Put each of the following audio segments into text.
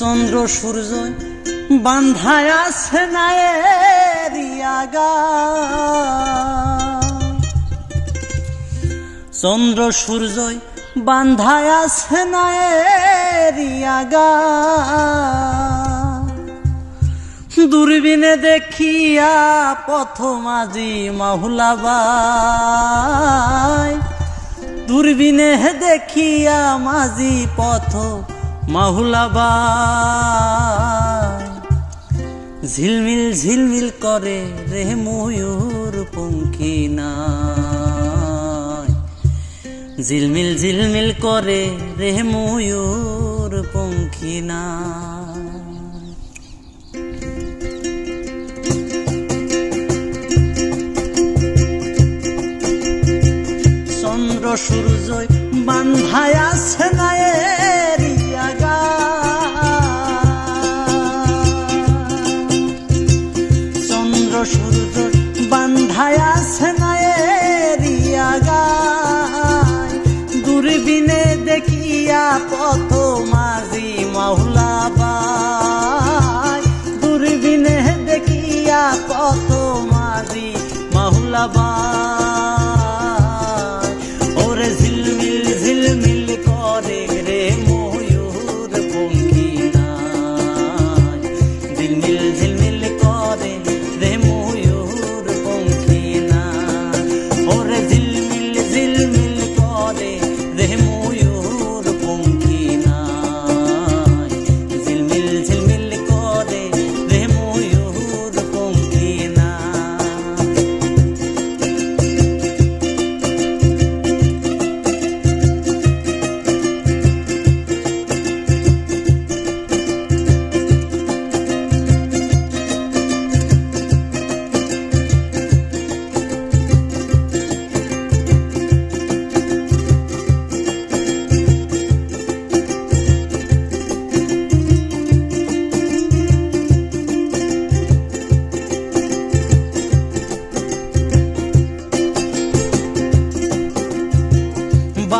চন্দ্র সূর্য বান্ধায় আছে না চন্দ্র সূর্য বান্ধায় আছে না দূরবীনে দেখিয়া পথমাজি মাহুলাবাই। দূরবীনে দেখিয়া মাঝি পথ মাহুলাবাই ঝিলমিল ঝিলমিল করে রে ময়ূর নাই। ঝিলমিল ঝিলমিল করে রে ময়ূর পঙ্খী নাই। চন্দ্র সূর্য বান্ধায় আছে না সূর্য বান্ধায় আছে না এরিয়াগা দূরবীনে দেখিয়া পথ মাঝি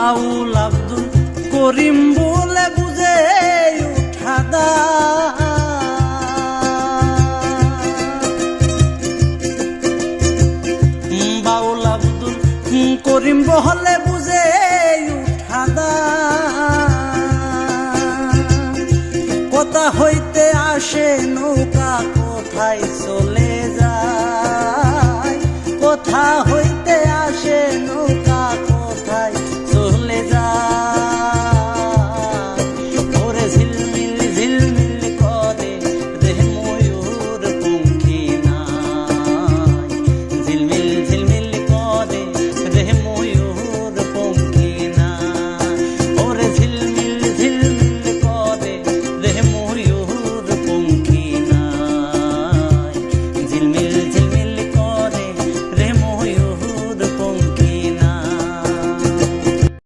বাউল আব্দুল করিম বলে বুঝে উঠাদা বাউল আব্দুল করিম বহলে বুঝে উঠাদা কোথা হইতে আসে নৌকা কোথায় চলে?